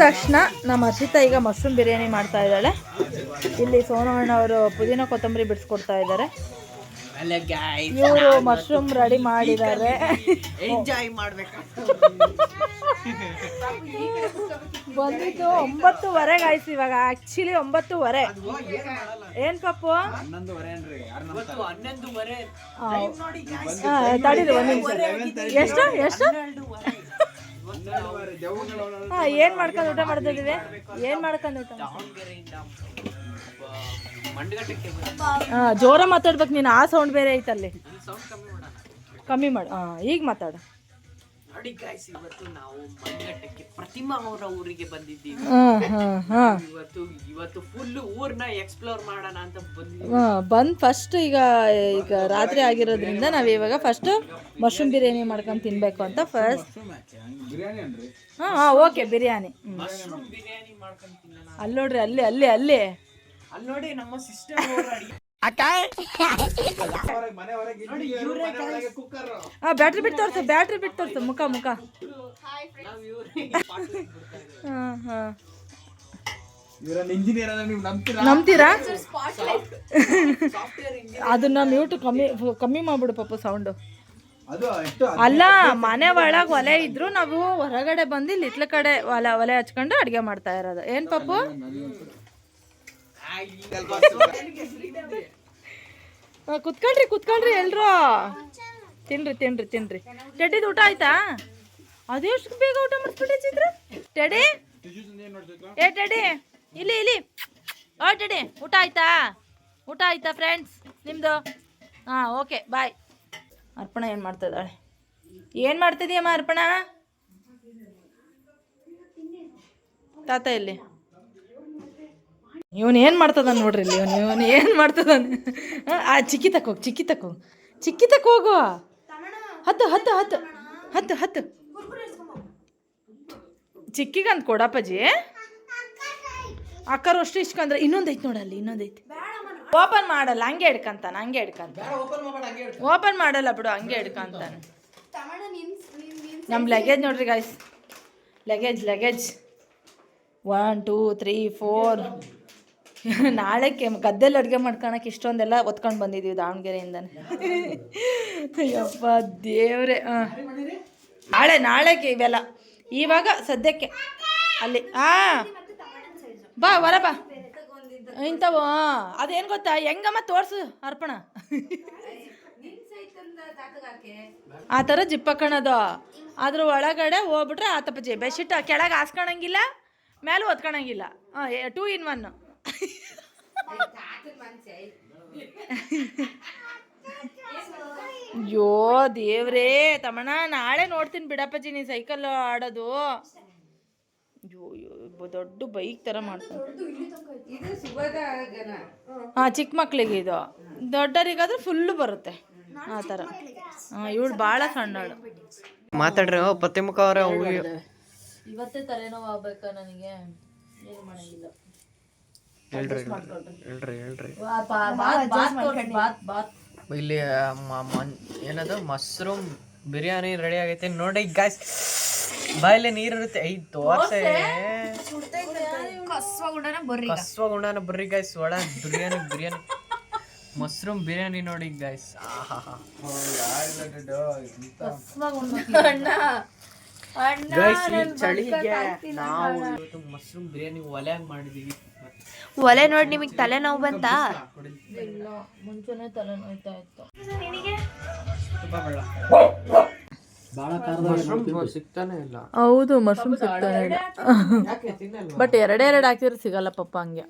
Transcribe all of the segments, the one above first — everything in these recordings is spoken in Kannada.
ತಕ್ಷಣ ನಮ್ಮ ಹರ್ಷಿತಾ ಈಗ ಮಶ್ರೂಮ್ ಬಿರಿಯಾನಿ ಮಾಡ್ತಾ ಇದ್ದಾಳೆ. ಇಲ್ಲಿ ಸೋನವಣ್ಣ ಅವರು ಪುದೀನ ಕೊತ್ತಂಬರಿ ಬಿಡಿಸ್ಕೊಡ್ತಾ ಇದ್ದಾರೆ. ಇವರು ಮಶ್ರೂಮ್ ರೆಡಿ ಮಾಡಿದ್ದಾರೆ. ಎಂಜಾಯ್ ಮಾಡ್ಬೇಕು ಬಂದಿದ್ದು ಒಂಬತ್ತುವರೆಗೆ ಆಯ್ತು ಇವಾಗ ಆಕ್ಚುಲಿ ಒಂಬತ್ತುವರೆ. ಏನ್ ಪಪ್ಪು ಒಂದ್ ನಿಮಿಷ. ಎಷ್ಟು? ಎಷ್ಟು? ಏನ್ ಮಾಡ್ಕೊಂಡು ಊಟ ಮಾಡ್ತಾ ಇದೀವಿ ಏನ್ ಮಾಡ್ಕೊಂಡು ಊಟ ಹಾ ಜೋರ ಮಾತಾಡ್ಬೇಕು ನೀನು, ಆ ಸೌಂಡ್ ಬೇರೆ ಐತಲ್ಲಿ. ಕಮ್ಮಿ ಮಾಡು ಈಗ ಮಾತಾಡು. ನೋಡಿ ಗಾಯ್ಸ್ ಇವತ್ತು ನಾವು ಮಂಡಗಟ್ಟಕ್ಕೆ ಪ್ರತಿಮಾ ಅವರ ಊರಿಗೆ ಬಂದಿದ್ದೀವಿ. ಇವತ್ತು ಇವತ್ತು ಫುಲ್ ಊರ್ನ ಎಕ್ಸ್ಪ್ಲೋರ್ ಮಾಡೋಣ ಅಂತ ಬಂದಿದ್ದೀವಿ. ಬಂದು ಫಸ್ಟ್ ಈಗ ಈಗ ರಾತ್ರಿ ಆಗಿರೋದ್ರಿಂದ ನಾವು ಇವಾಗ ಫಸ್ಟ್ ಮಶ್ರೂಮ್ ಬಿರಿಯಾನಿ ಮಾಡ್ಕೊಂಡು ತಿನ್ಬೇಕು ಅಂತ ಫಸ್ಟ್ ಹಾಂ ಹಾಂ ಓಕೆ ಬಿರಿಯಾನಿ. ಮಶ್ರೂಮ್ ಬಿರಿಯಾನಿ ಮಾಡ್ಕೊಂಡು ತಿನ್ನೋಣ. ಅಲ್ಲಿ ನೋಡ್ರಿ ಅಲ್ಲಿ ಅಲ್ಲಿ ಅಲ್ಲಿ. ಅಲ್ಲಿ ನೋಡಿ ನಮ್ಮ ಸಿಸ್ಟರ್ ಹಾಂ ಬ್ಯಾಟ್ರಿ ಬಿಟ್ಟು ತೋರ್ಸ ಬ್ಯಾಟ್ರಿ ಬಿಟ್ಟು ತೋರ್ಸ ಮುಖ ಮುಖ. ನಂಬ್ತೀರಾ? ಅದನ್ನ ಮ್ಯೂಟ್ ಕಮ್ಮಿ ಕಮ್ಮಿ ಮಾಡ್ಬಿಡು ಪಾಪ ಸೌಂಡು ಅಲ್ಲ ಮನೆ ಒಳಗೆ ಒಲೆ ಇದ್ರು ನಾವು ಹೊರಗಡೆ ಬಂದು ಇಟ್ಲ ಕಡೆ ಒಲೆ ಒಲೆ ಹಚ್ಕೊಂಡು ಅಡುಗೆ ಮಾಡ್ತಾ ಇರೋದು. ಏನ್ ಪಾಪು? ಕುತ್ಕೊಳ್ರಿ ಕುತ್ಕೊಳ್ರಿ ಎಲ್ರು. ತಿನ್ರಿ ತಿನ್ರಿ ತಿನ್ರಿ. ಟೆಡಿದ ಊಟ ಆಯ್ತಾ? ಅದೆಷ್ಟು ಬೇಗ ಊಟ ಮಾಡಿಸ್ಬಿಟ್ಟೆ ಚಿತ್ರ? ಟೆಡಿ ಏ ಟೆಡಿ ಇಲ್ಲಿ ಇಲ್ಲಿ. ಓ ಟೆಡಿ ಊಟ ಆಯ್ತಾ? ಊಟ ಆಯ್ತಾ ಫ್ರೆಂಡ್ಸ್ ನಿಮ್ಮದು ಹಾಂ ಓಕೆ ಬಾಯ್ ಅರ್ಪಣ ಏನು ಮಾಡ್ತಾ ಇದ್ದಾಳೆ? ಏನು ಮಾಡ್ತಿದೀಯಮ್ಮ ಅರ್ಪಣ? ತಾತ ಇಲ್ಲಿ ಇವನು ಏನು ಮಾಡ್ತದನ್ ನೋಡ್ರಿ ಇಲ್ಲಿ? ಇವನು ಇವನು ಏನು ಮಾಡ್ತದಾನೆ? ಆ ಚಿಕ್ಕಿ ಹೋಗು ಚಿಕ್ಕಿ ತಕೋಗ್ ಚಿಕ್ಕಿ ಹೋಗು. ಹತ್ತು ಹತ್ತು ಹತ್ತು. ಹತ್ತು ಹತ್ತು. ಚಿಕ್ಕಿಗಂತ ಕೊಡಪ್ಪಾಜಿ ಅಕ್ಕರು ಅಷ್ಟು ಇಸ್ಕೊಂಡ್ರೆ ಇನ್ನೊಂದು ಐತೆ ನೋಡಲ್ಲಿ ಇನ್ನೊಂದು ಐತೆ. ಓಪನ್ ಮಾಡಲ್ಲ ಹಂಗೆ ಹಿಡ್ಕಂತಾನ ಹಂಗೆ ಹಿಡ್ಕಂತಾನೆ. ಓಪನ್ ಮಾಡಲ್ಲ ಬಿಡು ಹಂಗೆ ಹಿಡ್ಕಂತಾನೆ. ನಮ್ಮ ಲಗೇಜ್ ನೋಡ್ರಿ guys luggage luggage one two three four ನಾಳೆ ಕೆ ಗದ್ದೆಲ್ಲಿ ಅಡುಗೆ ಮಾಡ್ಕೊಳಕ್ಕೆ ಇಷ್ಟೊಂದೆಲ್ಲ ಒತ್ಕೊಂಡು ಬಂದಿದ್ದೀವಿ ದಾವಣಗೆರೆಯಿಂದನೇ. ಯಪ್ಪ ದೇವ್ರೆ ಹಾಂ ನಾಳೆ, ನಾಳೆಗೆ ಇವೆಲ್ಲ. ಇವಾಗ ಸದ್ಯಕ್ಕೆ. ಅಲ್ಲಿ ಹಾಂ ಬಾ ಹೊರ ಬಾ. ಇಂಥವು ಅದೇನು ಗೊತ್ತಾ? ಹೆಂಗಮ್ಮ ತೋರ್ಸು, ಅರ್ಪಣ. ಆ ಥರ ಜಿಪ್ಪಕ್ಕಣದು ಅದ್ರ ಒಳಗಡೆ ಹೋಗ್ಬಿಟ್ರೆ ಆತಪ್ಪಜ್ಜಿ ಬೆಡ್ಶೀಟ್ ಕೆಳಗೆ ಹಾಸ್ಕೊಳಂಗಿಲ್ಲ ಮೇಲೆ ಒತ್ಕೊಳಂಗಿಲ್ಲ. ಹಾಂ ಟೂ ಇನ್ ಒನ್ ಅಯ್ಯೋ ದೇವ್ರೇ ತಮಣ ನಾಳೆ ನೋಡ್ತೀನಿ ಬಿಡಪ್ಪಾಜಿ ನೀ ಸೈಕಲ್ ಆಡೋದು. ಅಯ್ಯೋ ದೊಡ್ಡ ಬೈಕ್ ಥರ ಮಾಡ್ತಾನೆ. ಹಾಂ ಚಿಕ್ಕ ಮಕ್ಳಿಗೆ ಇದು. ದೊಡ್ಡರಿಗಾದ್ರೆ ಫುಲ್ಲು ಬರುತ್ತೆ. ಆ ಥರ ಹಾಂ ಇವಳು ಭಾಳ ಸಣ್ಣಳು ಮಾತಾಡ್ರಿ ಪ್ರತಿಮುಖ ಅವರ ಇವತ್ತೇ ತಲೆನೋವು ಆಗ್ಬೇಕಾ ನನಗೆ? ಏನು ಮಾಡಂಗಿಲ್ಲ. ಹೇಳ್ರಿ ಇಲ್ಲಿ ಏನದು? ಮಶ್ರೂಮ್ ಬಿರಿಯಾನಿ ರೆಡಿ ಆಗೈತೆ. ನೋಡಿ ಗಾಯ್ಸ್ ಬಾಯಲ್ಲಿ ನೀರು ಇರುತ್ತೆ ಐ ದೋಸೆ. ಕಸ್ವ ಗುಂಡನ ಬರ್ರಿ ಗಾಯ್ಸ್ ಒಳ ಬಿರಿಯಾನಿ ಬಿರಿಯಾನಿ. ಮಶ್ರೂಮ್ ಬಿರಿಯಾನಿ ನೋಡಿ ಗಾಯ್ಸ್ ಗೈಸ್ ಈ ಚಳಿಗೆ ನಾವು ಮಶ್ರೂಮ್ ಬಿರಿಯಾನಿ ಒಲೆಯಾಗಿ ಮಾಡಿದೀವಿ. ಒಲೆ ನೋಡಿ ನಿಮಗೆ ತಲೆನೋವು ಬಂತಾ? ಇಲ್ಲ ಮುಂಚೆನೇ ತಲೆನೋಯ್ತಾ ಇತ್ತು. ಮಶ್ರೂಮ್ ಸಿಗ್ತಾನೆ ಇಲ್ಲ. ಹೌದು ಮಶ್ರೂಮ್ ಸಿಗ್ತಾನೆ ಇಲ್ಲ. ಬಟ್ ಎರಡು ಹಾಕಿದ್ರೆ ಸಿಗಲ್ಲ ಪಪ್ಪ ಹಂಗೆ.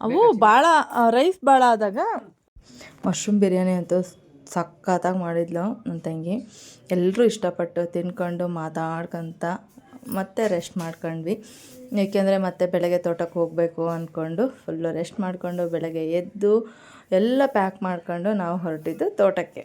ಅವು ಭಾಳ ರೈಸ್ ಭಾಳ ಆದಾಗ ಮಶ್ರೂಮ್ ಬಿರಿಯಾನಿ ಅಂತ ಸಖತ್ತಾಗಿ ಮಾಡಿದ್ಲು ನನ್ನ ತಂಗಿ. ಎಲ್ಲರೂ ಇಷ್ಟಪಟ್ಟು ತಿನ್ಕೊಂಡು ಮಾತಾಡ್ಕೊಂತ ಮತ್ತೆ ರೆಸ್ಟ್ ಮಾಡ್ಕೊಂಡ್ವಿ. ಏಕೆಂದರೆ ಮತ್ತೆ ಬೆಳಗ್ಗೆ ತೋಟಕ್ಕೆ ಹೋಗಬೇಕು ಅಂದ್ಕೊಂಡು ಫುಲ್ಲು ರೆಸ್ಟ್ ಮಾಡಿಕೊಂಡು ಬೆಳಗ್ಗೆ ಎದ್ದು ಎಲ್ಲ ಪ್ಯಾಕ್ ಮಾಡ್ಕೊಂಡು ನಾವು ಹೊರಟಿದ್ದು ತೋಟಕ್ಕೆ.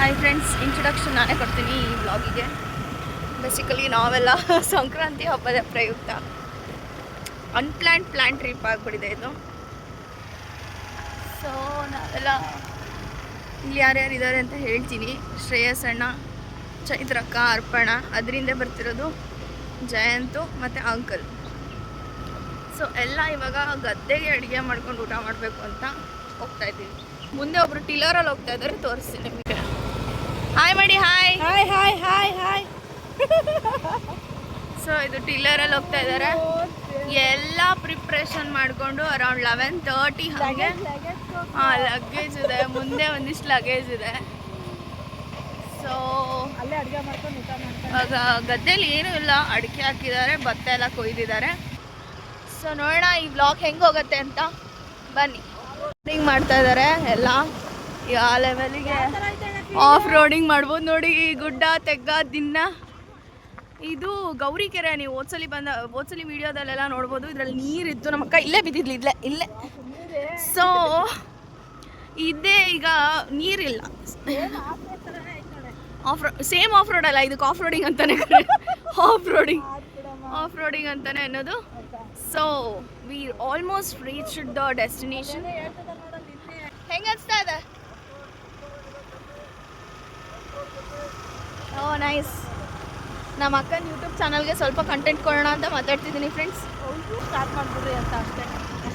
ಹಾಯ್ ಫ್ರೆಂಡ್ಸ್ ಇಂಟ್ರೊಡಕ್ಷನ್ ನಾನೇ ಕೊಡ್ತೀನಿ ಈ ವ್ಲಾಗಿಗೆ ಬೇಸಿಕಲಿ ನಾವೆಲ್ಲ ಸಂಕ್ರಾಂತಿ ಹಬ್ಬದ ಪ್ರಯುಕ್ತ. ಅನ್ಪ್ಲ್ಯಾನ್ ಪ್ಲ್ಯಾನ್ ಟ್ರಿಪ್ ಆಗಿಬಿಟ್ಟಿದೆ ಇದು. ಸೊ ನಾವೆಲ್ಲ ಇಲ್ಲಿ ಯಾರ್ಯಾರು ಇದ್ದಾರೆ ಅಂತ ಹೇಳ್ತೀನಿ. ಶ್ರೇಯಸ್ ಅಣ್ಣ ಚೈತ್ರಕ್ಕ ಅರ್ಪಣ ಅದರಿಂದ ಬರ್ತಿರೋದು ಜಯಂತು ಮತ್ತು ಅಂಕಲ್. ಸೊ ಎಲ್ಲ ಇವಾಗ ಗದ್ದೆಗೆ ಅಡುಗೆ ಮಾಡ್ಕೊಂಡು ಊಟ ಮಾಡಬೇಕು ಅಂತ ಹೋಗ್ತಾ ಇದ್ದೀವಿ ಮುಂದೆ ಒಬ್ರು ಟಿಲರಲ್ಲಿ ಹೋಗ್ತಾ ಇದ್ದಾರೆ ತೋರಿಸ್ತೀನಿ ನಿಮಗೆ. ಹಾಯ್ ಮಾಡಿ hi hi hi hi hi so ಇದು ಟಿಲ್ಲರಲ್ಲಿ ಹೋಗ್ತಾ ಇದ್ದಾರೆ. ಎಲ್ಲ ಪ್ರಿಪ್ರೇಷನ್ ಮಾಡಿಕೊಂಡು ಅರೌಂಡ್ ಲೆವೆನ್ ತರ್ಟಿ ಹಾಗೆ. ಹಾಂ ಲಗೇಜ್ ಇದೆ. ಮುಂದೆ ಒಂದಿಷ್ಟು ಲಗೇಜ್ ಇದೆ. ಸೊ ಇವಾಗ ಗದ್ದೆಲಿ ಏನೂ ಇಲ್ಲ. ಅಡಿಕೆ ಹಾಕಿದ್ದಾರೆ ಭತ್ತ ಎಲ್ಲ ಕೊಯ್ದಿದ್ದಾರೆ. ಸೊ ನೋಡೋಣ ಈ ಬ್ಲಾಗ್ ಹೆಂಗೆ ಹೋಗುತ್ತೆ ಅಂತ. ಬನ್ನಿ. ರೋಡಿಂಗ್ ಮಾಡ್ತಾ ಇದ್ದಾರೆ ಎಲ್ಲ. ಯಾವ ಲೆವೆಲಿಗೆ ಆಫ್ ರೋಡಿಂಗ್ ಮಾಡ್ಬೋದು ನೋಡಿ. ಈ ಗುಡ್ಡ ತೆಗ್ಗ ದಿನ ಇದು ಗೌರಿ ಕೆರೆ, ನೀವು ಓದ್ಸಲಿ ಬಂದ ಓದ್ಸಲಿ ವಿಡಿಯೋದಲ್ಲೆಲ್ಲ ನೋಡ್ಬೋದು. ಇದರಲ್ಲಿ ನೀರಿತ್ತು ನಮ್ಮ ಅಕ್ಕ ಇಲ್ಲೇ ಬಿದ್ದಿದ್ಲಿ, ಇಲ್ಲೇ ಇಲ್ಲೇ. ಸೊ ಇದೇ ಈಗ ನೀರಿಲ್ಲ. ಆಫ್ ಸೇಮ್ ಆಫ್ ರೋಡ್ ಅಲ್ಲ, ಇದಕ್ಕೆ ಆಫ್ ರೋಡಿಂಗ್ ಅಂತಾನೆ ಆಫ್ ರೋಡಿಂಗ್ ಆಫ್ ರೋಡಿಂಗ್ ಅಂತಾನೆ ಅನ್ನೋದು. So we almost reach the destination ಹೆಂಗ ಅನ್ಸ್ತಾ ಇದೆ? ಓ ನೈಸ್ ನಮ್ಮ ಅಕ್ಕನ ಯೂಟ್ಯೂಬ್ ಚಾನಲ್ಗೆ ಸ್ವಲ್ಪ ಕಂಟೆಂಟ್ ಕೊಡೋಣ ಅಂತ ಮಾತಾಡ್ತಿದ್ದೀನಿ ಫ್ರೆಂಡ್ಸ್ ಸ್ಟಾರ್ಟ್ ಮಾಡ್ಬಿಡ್ರಿ ಅಂತ ಅಷ್ಟೇ.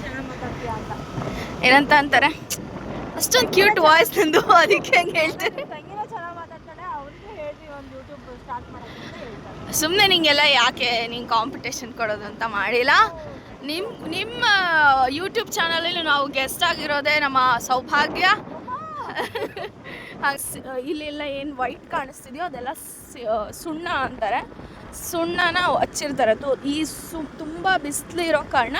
ಚೆನ್ನಾಗಿ ಮಾತಾಡ್ತೀಯ ಅಂತ. ಏನಂತ ಅಂತಾರೆ? ಅಷ್ಟೊಂದು ಕ್ಯೂಟ್ ವಾಯ್ಸ್ ನಂದು ಅದಕ್ಕೆ ಹೆಂಗೆ ಹೇಳ್ತೀನಿ ತಂಗಿನ ಚೆನ್ನಾಗಿ ಮಾತಾಡ್ತಾಳೆ ಅವ್ರಿಗೆ ಹೇಳ್ರಿ ಒಂದು ಯೂಟ್ಯೂಬ್ ಸ್ಟಾರ್ಟ್ ಮಾಡೋಕ್ಕೆ ಸುಮ್ಮನೆ ನಿಂಗೆಲ್ಲ ಯಾಕೆ ನಿಂಗೆ ಕಾಂಪಿಟೇಷನ್ ಕೊಡೋದು ಅಂತ ಮಾಡಿಲ್ಲ? ನಿಮ್ಮ ನಿಮ್ಮ ಯೂಟ್ಯೂಬ್ ಚಾನಲಲ್ಲಿ ನಾವು ಗೆಸ್ಟ್ ಆಗಿರೋದೇ ನಮ್ಮ ಸೌಭಾಗ್ಯ. ಇಲ್ಲೆಲ್ಲ ಏನು ವೈಟ್ ಕಾಣಿಸ್ತಿದೆಯೋ ಅದೆಲ್ಲ ಸುಣ್ಣ ಅಂತಾರೆ. ಸುಣ್ಣನ ಹಚ್ಚಿರ್ತಾರೆ. ತು ಈ ಸು ತುಂಬ ಇರೋ ಕಾರಣ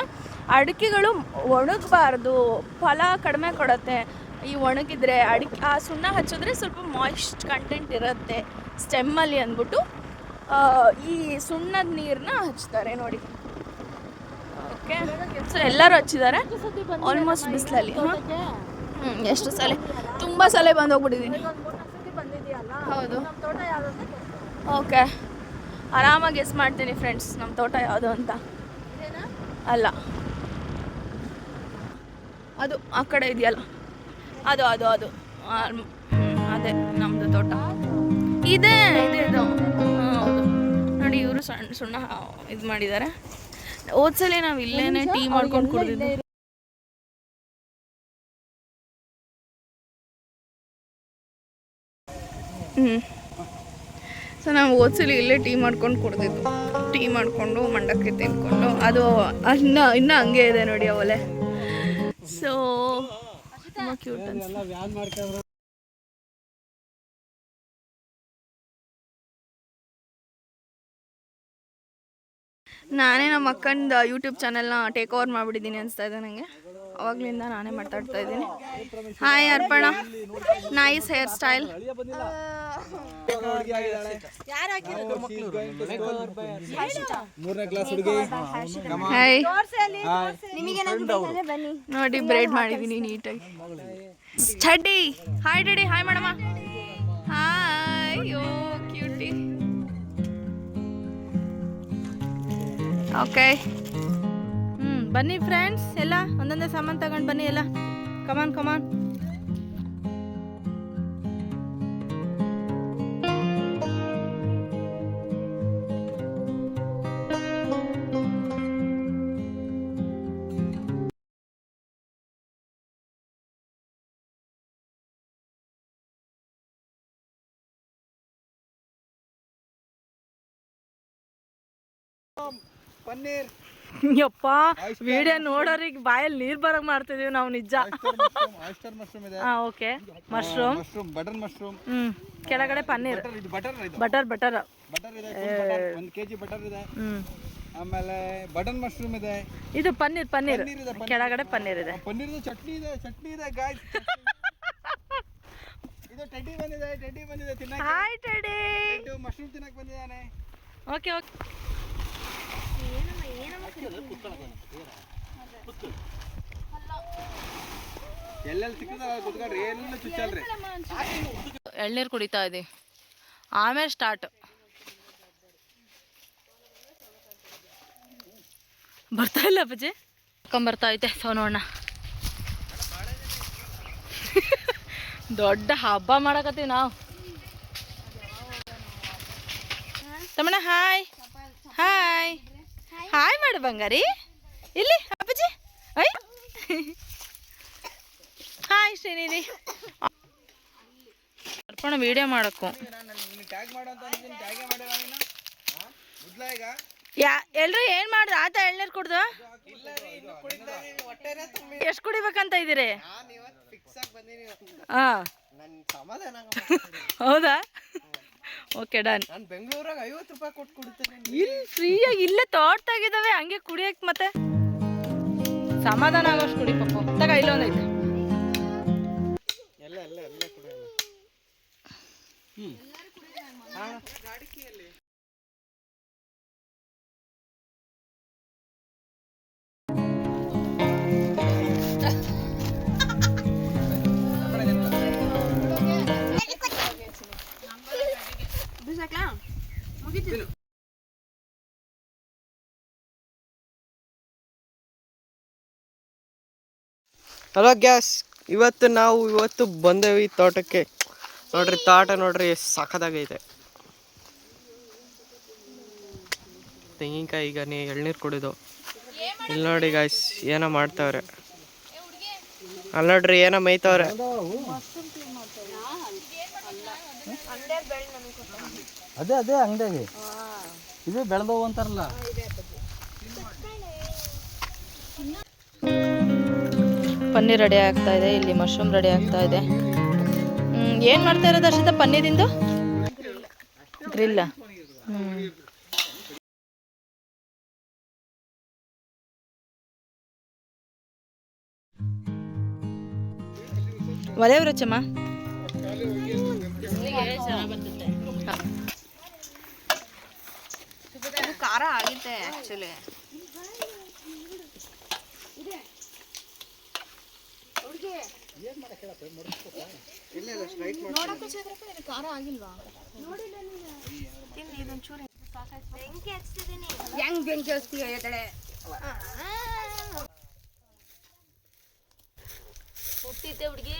ಅಡಿಕೆಗಳು ಒಣಗಬಾರ್ದು. ಫಲ ಕಡಿಮೆ ಕೊಡುತ್ತೆ. ಈ ಒಣಗಿದ್ರೆ ಅಡಿಕೆ ಆ ಸುಣ್ಣ ಹಚ್ಚಿದ್ರೆ ಸ್ವಲ್ಪ ಮಾಯಿಸ್ಟ್ ಕಂಟೆಂಟ್ ಇರುತ್ತೆ. ಸ್ಟೆಮ್ಮಲ್ಲಿ ಅಂದ್ಬಿಟ್ಟು ಈ ಸುಣ್ಣದ ನೀರನ್ನ ಹಚ್ತಾರೆ ನೋಡಿ. ಓಕೆ ಸೊ ಎಲ್ಲರೂ ಹಚ್ಚಿದ್ದಾರೆ. ಆಲ್ಮೋಸ್ಟ್ ಬಿಸಿಲಲ್ಲಿ. ಹ್ಞೂ ಎಷ್ಟು ಸಲ. ತುಂಬ ಸಲ ಬಂದು ಹೌದು. ಓಕೆ. ಆರಾಮಾಗಿ ಗೆಸ್ ಮಾಡ್ತೀನಿ ಫ್ರೆಂಡ್ಸ್ ನಮ್ಮ ತೋಟ ಯಾವುದು ಅಂತ. ಅಲ್ಲ. ಅದು ಆ ಕಡೆ ಇದೆಯಲ್ಲ. ಅದು ಅದು ಅದು. ಅದೇ ನಮ್ಮದು ತೋಟ. ಇದೆ ಇದೆ ಇದು. ಹೌದು. ನೋಡಿ ಇವರು ಸಣ್ಣ ಸುಣ್ಣ ಇದು ಮಾಡಿದ್ದಾರೆ ಹೋದ್ಸಲಿ ನಾವು ಇಲ್ಲೇನೆ ಟೀ ಮಾಡ್ಕೊಂಡು ಕುಡಿದಿದ್ದು. ಹ್ಞೂ ಸೊ ನಾವು ಓದ್ಸಲಿ ಇಲ್ಲೇ ಟೀ ಮಾಡ್ಕೊಂಡು ಕುಡ್ದಿದ್ದು. ಟೀ ಮಾಡಿಕೊಂಡು, ಮಂಡಕ್ಕಿ ತಿನ್ಕೊಂಡು. ಅದು ಇನ್ನ, ಇನ್ನೂ ಹಂಗೆ ಇದೆ ನೋಡಿ ಅವಲೆ ಸೊ ಕ್ಯೂಟ್ ನಾನೇ ನಮ್ಮ ಅಕ್ಕಂದು ಯೂಟ್ಯೂಬ್ ಚಾನೆಲ್ನ ಟೇಕ್ ಓವರ್ ಮಾಡಿಬಿಟ್ಟಿದ್ದೀನಿ ಅನಿಸ್ತಾ ಇದೆ ನನಗೆ ಅವಾಗ್ಲಿಂದ ನಾನೇ ಮಾತಾಡ್ತಾ ಇದ್ದೀನಿ. Hi Arpana. Nice hair style hi ನೋಡಿ ಬ್ರೇಡ್ ಮಾಡಿದ್ದೀನಿ ನೀಟಾಗಿ. ಸ್ಟಡಿ ಹಾಯ್ ಡಡಿ ಹಾಯ್ ಮೇಡಮ್ಮ ಹಾಯ್ ಕ್ಯೂಟಿ ಓಕೆ ಬನ್ನಿ ಫ್ರೆಂಡ್ಸ್ ಎಲ್ಲ ಒಂದೊಂದೇ ಸಾಮಾನು ತಗೊಂಡು ಬನ್ನಿ ಎಲ್ಲ. Come on come on paneer. ಯಪ್ಪ ವಿಡಿಯೋ ನೋಡೋರಿಗೆ ಬಾಯಲ್ಲಿ ನೀರು ಬರಕ್ ಮಾಡ್ತಿದೀವಿ ನಾವು ನಿಜ. ಮಶ್ರೂಮ್ ಇದೆ. Okay mushroom mushroom butter mushroom hmm ಕೆಳಗಡೆ ಪನ್ನೀರ್. ಬಟರ್ ಬಟರ್ ಬಟರ್ ಇದೆ. ಒಂದು ಕೆಜಿ ಬಟರ್ ಇದೆ. ಆಮೇಲೆ ಬಟನ್ ಮಶ್ರೂಮ್ ಇದೆ. ಇದು ಪನ್ನೀರ್ ಪನ್ನೀರ್. ಕೆಳಗಡೆ ಪನ್ನೀರ್ ಇದೆ. ಪನ್ನೀರ್ ಚಟ್ನಿ ಇದೆ ಚಟ್ನಿ ಇದೆ ಗಾಯ್ಸ್ ಇದು ಟೆಡ್ಡಿ ಬಂದಿದೆ ಟೆಡ್ಡಿ ಬಂದಿದೆ ತಿನ್ನಕ್ಕೆ. ಹಾಯ್ ಟೆಡಿ ಇದು ಮಶ್ರೂಮ್ ತಿನ್ನಕ್ಕೆ ಬಂದಿದ್ದಾನೆ. ಓಕೆ ಓಕೆ ಎಳ್ನೀರು ಕುಡಿತಾ ಇದ್ದೀವಿ. ಆಮೇಲೆ ಸ್ಟಾರ್ಟ್ ಬರ್ತಾ ಇಲ್ಲ ಅಪ್ಪಾಜಿ? ಬರ್ತಾ ಐತೆ ಸೊ ದೊಡ್ಡ ಹಬ್ಬ ಮಾಡಕತ್ತೀವಿ ನಾವು. ತಮ್ಮಣ್ಣ ಹಾಯ್ ಮಾಡು ಬಂಗಾರಿ ಇಲ್ಲಿ ಅಪ್ಪಾಜಿ. ಐ ಹಾಯ್ ಶ್ರೀನಿಧಿ. ಅರ್ಪಣ ವಿಡಿಯೋ ಮಾಡಕ್ಕು. ಯಾ ಎಲ್ರು ಏನ್ ಮಾಡ್ದ? ಆತ ಎಳ್ನೀರ್ ಕುಡ್ದು? ಎಷ್ಟು ಕುಡಿಬೇಕಂತ ಇದ್ದೀರಿ? ಹೌದಾ? ಓಕೆ ಡನ್ ನಾನು ಬೆಂಗಳೂರಾಗ ಐವತ್ತು ರೂಪಾಯಿ ಕೊಟ್ಟು ಕೊಡ್ತೇನೆ ಇಲ್ಲಿ ಫ್ರೀಯಾಗಿ ಇಲ್ಲೇ ತೋಟದಾಗಿದ್ದಾವೆ ಹಂಗೆ ಕುಡಿಯಕ್ಕೆ ಮತ್ತೆ. ಸಮಾಧಾನ ಆಗೋಷ್ಟು ಕುಡಿ ಪಪ್ಪು ತಗ ಇಲ್ಲೊಂದೈತೆ ಎಲ್ಲ ಎಲ್ಲ ಎಲ್ಲ ಕುಡಿಯೋಣ. ಹಲೋ ಗ್ಯಾಸ್ ಇವತ್ತು ನಾವು ಇವತ್ತು ಬಂದೇವಿ ತೋಟಕ್ಕೆ. ನೋಡ್ರಿ ತೋಟ ನೋಡ್ರಿ ಸಾಕದಾಗೈತೆ ತೆಂಗಿನಕಾಯಿ ಈಗ ನೀ ಎಳ್ನೀರು ಕುಡಿದು. ಇಲ್ಲಿ ನೋಡಿ ಗಾಯ್ಸ್ ಏನೋ ಮಾಡ್ತಾವ್ರೆ. ಅಲ್ಲ ನೋಡ್ರಿ ಏನೋ ಮೈತವ್ರೆ ಅದೇ ಅದೇ ಅಂಗಡಿಯಾಗೆ. ಇದು ಬೆಳೆದವು ಅಂತಾರಲ್ಲ. ಪನ್ನೀರ್ ರೆಡಿ ಆಗ್ತಾ ಇದೆ, ಇಲ್ಲಿ ಮಶ್ರೂಮ್ ರೆಡಿ ಆಗ್ತಾ ಇದೆ. ಏನು ಮಾಡ್ತಾ ಇರೋದು ಅರ್ಷಿತ ಪನ್ನೀರಿಂದು ಗ್ರಿಲ್ಲ ಒಲೆ ಉರಚಮ್ಮ ಖಾರ ಆಗಿದೆ ಆ್ಯಕ್ಚುಲಿ ಖಾರ ಆಗಿಲ್ವಾ? ಹೆಂಗ್ ಬೆಂಕಿ ಹಚ್ತೀಯ ಎದಳೆ? ಹುಟ್ಟಿದ್ದೆ ಹುಡುಗಿ.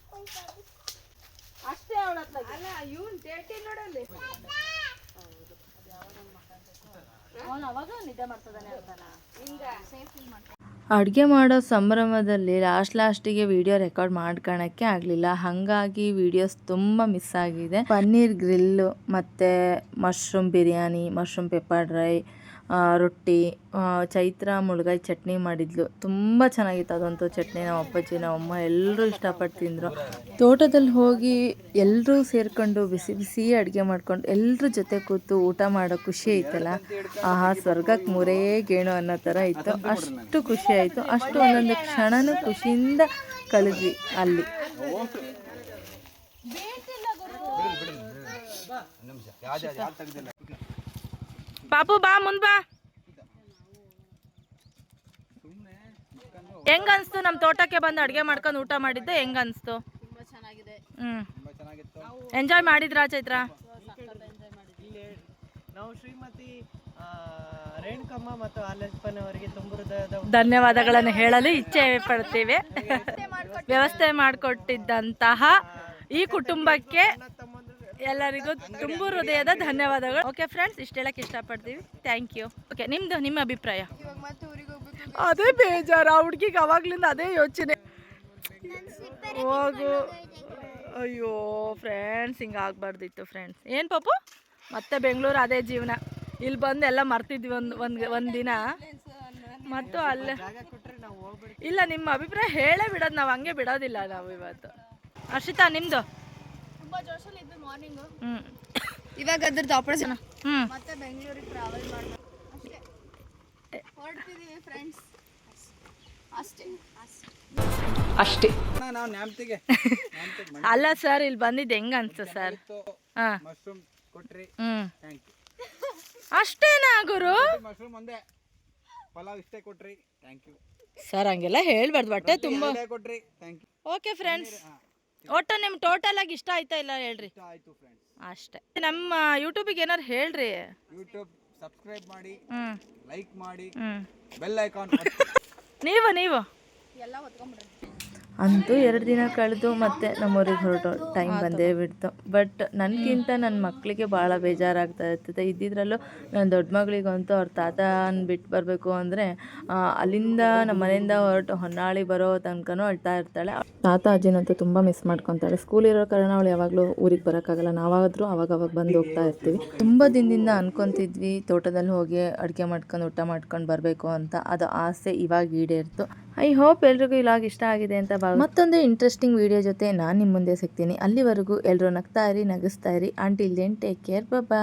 ಅಲ್ಲ ಇವನ್ ತೇಟಿ ನೋಡಲ್ಲಿ. ಅವನು ಅವಾಗ ನಿದ್ದೆ ಮಾಡ್ತದಾನೆ ಅಂತಾನ. ಹಿಂಗ. ಸೇಫ್ ಮಾಡ್ತಾರೆ ಅಡುಗೆ ಮಾಡೋ ಸಂಭ್ರಮದಲ್ಲಿ ಲಾಸ್ಟ್ ಲಾಸ್ಟಿಗೆ ವಿಡಿಯೋ ರೆಕಾರ್ಡ್ ಮಾಡ್ಕೊಳಕ್ಕೆ ಆಗಲಿಲ್ಲ. ಹಾಗಾಗಿ ವಿಡಿಯೋಸ್ ತುಂಬ ಮಿಸ್ ಆಗಿದೆ. ಪನ್ನೀರ್ ಗ್ರಿಲ್ಲು ಮತ್ತು mushroom biryani mushroom pepper dry ರೊಟ್ಟಿ ಚೈತ್ರ ಮುಳುಗಾಯಿ ಚಟ್ನಿ ಮಾಡಿದ್ಲು. ತುಂಬ ಚೆನ್ನಾಗಿತ್ತು ಅದಂತೂ ಚಟ್ನಿ ನಮ್ಮ ಅಪ್ಪಾಜಿ ನಮ್ಮ ಅಮ್ಮ ಎಲ್ಲರೂ ಇಷ್ಟಪಟ್ಟು ತಿಂದರು. ತೋಟದಲ್ಲಿ ಹೋಗಿ ಎಲ್ಲರೂ ಸೇರಿಕೊಂಡು ಬಿಸಿ ಬಿಸಿ ಅಡುಗೆ ಮಾಡ್ಕೊಂಡು ಎಲ್ಲರ ಜೊತೆ ಕೂತು ಊಟ ಮಾಡೋ ಖುಷಿ ಐತಲ್ಲ? ಆಹಾ ಸ್ವರ್ಗಕ್ಕೆ ಮೂರೇ ಗೇಣು ಅನ್ನೋ ಥರ ಇತ್ತು. ಅಷ್ಟು ಖುಷಿ ಆಯಿತು. ಅಷ್ಟು ಒಂದೊಂದು ಕ್ಷಣನೂ ಖುಷಿಯಿಂದ ಕಳೆದ್ವಿ ಅಲ್ಲಿ. ಪಾಪು ಬಾ ಮುಂದ್ ಬಾ. ಹೆಂಗ ಅನ್ಸ್ತು ನಮ್ಮ ತೋಟಕ್ಕೆ ಬಂದು ಅಡ್ಗೆ ಮಾಡ್ಕೊಂಡು ಊಟ ಮಾಡಿದ್ದೆ? ಹೆಂಗ ಅನ್ಸ್ತು ಹ್ಮ್. ಎಂಜಾಯ್ ಮಾಡಿದ್ರಾ ಚೈತ್ರ? ನಾವು ಶ್ರೀಮತಿ ಆ, ರೇಣುಕಮ್ಮ ಮತ್ತು ಹಾಲೇಶಪ್ಪನ್ ಅವರಿಗೆ ತುಂಬ ಹೃದಯದ ಧನ್ಯವಾದಗಳನ್ನು ಹೇಳಲು ಇಚ್ಛೆ ಪಡ್ತೀವಿ. ವ್ಯವಸ್ಥೆ ಮಾಡಿಕೊಟ್ಟಿದ್ದಂತಹ ಈ ಕುಟುಂಬಕ್ಕೆ ಎಲ್ಲರಿಗೂ ತುಂಬ ಹೃದಯದ ಧನ್ಯವಾದಗಳು. ಓಕೆ ಫ್ರೆಂಡ್ಸ್ ಇಷ್ಟು ಹೇಳಕ್ಕೆ ಇಷ್ಟಪಡ್ತೀವಿ. ಥ್ಯಾಂಕ್ ಯು ಓಕೆ ನಿಮ್ದು, ನಿಮ್ಮ ಅಭಿಪ್ರಾಯ? ಅದೇ ಬೇಜಾರು, ಆ ಹುಡ್ಗಿಗೆ ಅವಾಗ್ಲಿಂದ ಅದೇ ಯೋಚನೆ. ಹೋಗು. ಅಯ್ಯೋ ಫ್ರೆಂಡ್ಸ್ ಹಿಂಗೆ ಆಗ್ಬಾರ್ದಿತ್ತು ಫ್ರೆಂಡ್ಸ್ ಏನು ಪಾಪು? ಮತ್ತೆ ಬೆಂಗಳೂರು ಅದೇ ಜೀವನ. ಇಲ್ಲಿ ಬಂದು ಎಲ್ಲ ಮರ್ತಿದ್ವಿ ಒಂದು ಒಂದು ಒಂದು ದಿನ. ಮತ್ತು ಅಲ್ಲೇ. ಇಲ್ಲ, ನಿಮ್ಮ ಅಭಿಪ್ರಾಯ ಹೇಳೇ ಬಿಡೋದು, ನಾವು ಹಂಗೆ ಬಿಡೋದಿಲ್ಲ ನಾವು ಇವತ್ತು. ಹರ್ಷಿತಾ ನಿಮ್ಮದು ತುಂಬಾ ಜೋಶಲ್ಲಿ ಇದ್ದು ಮಾರ್ನಿಂಗ್ ಹ್ಞೂ ಇವಾಗ ಅದ್ರದ್ದು ಆಪರೇಷನ್ ಹ್ಞೂ ಮತ್ತೆ ಬೆಂಗಳೂರಿಗೆ ಟ್ರಾವೆಲ್ ಮಾಡ್ಬೇಕು. ಅಷ್ಟೇ. ಹೊರಡ್ತಿದೀವಿ ಫ್ರೆಂಡ್ಸ್ ಅಷ್ಟೇ. ನಾವು ನ್ಯಾಮ್ತಿಗೆ. ಅಲ್ಲ ಸರ್ ಇಲ್ಲಿ ಬಂದಿದ್ದು ಹೆಂಗ ಅನ್ಸ ಸರ್ ಹಾಂ. ಮಶ್ರೂಮ್ ಕೊಟ್ರಿ. ಹ್ಞೂ ಥ್ಯಾಂಕ್ ಯು ಅಷ್ಟೇನಾ ಗುರು? ಮಶ್ರೂಮ್ ಒಂದೇ. ಪಲಾವ್ ಇಷ್ಟೇ ಕೊಟ್ರಿ. ಥ್ಯಾಂಕ್ ಯು ಸರ್ ಹಂಗೆಲ್ಲ ಹೇಳ್ಬಾರ್ದು ಬಟ್ಟೆ ತುಂಬಾ ಕೊಟ್ರಿ. ಥ್ಯಾಂಕ್ ಯು ಓಕೆ ಫ್ರೆಂಡ್ಸ್ ಒಟ್ಟು ನಿಮ್ ಟೋಟಲ್ ಆಗಿ ಇಷ್ಟ ಆಯ್ತಾ ಇಲ್ಲ ಹೇಳ್ರಿ? ಇಷ್ಟ ಆಯ್ತು ಫ್ರೆಂಡ್ಸ್ ಅಷ್ಟೇ. ನಮ್ಮ ಯೂಟ್ಯೂಬಿಗೆ ಏನಾರು ಹೇಳ್ರಿ? ಯೂಟ್ಯೂಬ್ ಸಬ್ಸ್ಕ್ರೈಬ್ ಮಾಡಿ ಹ್ಮ್. ಲೈಕ್ ಮಾಡಿ ಹ್ಮ್. ಬೆಲ್ ಐಕಾನ್ ನೀವು ನೀವು. ಅಂತೂ ಎರಡು ದಿನ ಕಳೆದು ಮತ್ತೆ ನಮ್ಮೂರಿಗೆ ಹೊರಟು. ಟೈಮ್ ಬಂದೇ ಬಿಡ್ತು. ಬಟ್ ನನಗಿಂತ ನನ್ನ ಮಕ್ಕಳಿಗೆ ಭಾಳ ಬೇಜಾರಾಗ್ತಾ ಇರ್ತದೆ. ಇದ್ದಿದ್ರಲ್ಲೂ ನನ್ನ ದೊಡ್ಡ ಮಗಳಿಗಂತೂ ಅವ್ರ ತಾತನ ಬಿಟ್ಟು ಬರಬೇಕು ಅಂದರೆ ಅಲ್ಲಿಂದ ನಮ್ಮ ಮನೆಯಿಂದ ಹೊರಟು ಹೊನ್ನಾಳಿ ಬರೋ ತನಕನೂ ಅಳ್ತಾ ಇರ್ತಾಳೆ. ತಾತ ಅಜ್ಜಿನಂತೂ ತುಂಬ ಮಿಸ್ ಮಾಡ್ಕೊತಾಳೆ. ಸ್ಕೂಲ್ ಇರೋ ಕಾರಣ ಅವಳು ಯಾವಾಗಲೂ ಊರಿಗೆ ಬರೋಕ್ಕಾಗಲ್ಲ. ನಾವಾದರೂ ಅವಾಗವಾಗ ಅವಾಗ ಬಂದು ಹೋಗ್ತಾ ಇರ್ತೀವಿ. ತುಂಬ ದಿನದಿಂದ ಅನ್ಕೊತಿದ್ವಿ, ತೋಟದಲ್ಲಿ ಹೋಗಿ ಅಡುಗೆ ಮಾಡ್ಕೊಂಡು, ಊಟ ಮಾಡ್ಕೊಂಡು ಬರಬೇಕು ಅಂತ. ಅದು ಆಸೆ ಇವಾಗ ಈಡೇರ್ತು. ಐ ಹೋಪ್ ಎಲ್ರಿಗೂ ಇವಾಗ ಇಷ್ಟ ಆಗಿದೆ ಅಂತ ಭಾವ ಮತ್ತೊಂದು ಇಂಟ್ರೆಸ್ಟಿಂಗ್ ವಿಡಿಯೋ ಜೊತೆ ನಾನು ನಿಮ್ಮ ಮುಂದೆ ಸಿಗ್ತೀನಿ. ಅಲ್ಲಿವರೆಗೂ ಎಲ್ಲರೂ ನಗ್ತಾ ಇರಿ, ನಗಿಸ್ತಾ ಇರಿ. ಆಂಟಿ ದೆನ್ ಟೇಕ್ ಕೇರ್ ಬಾಬಾ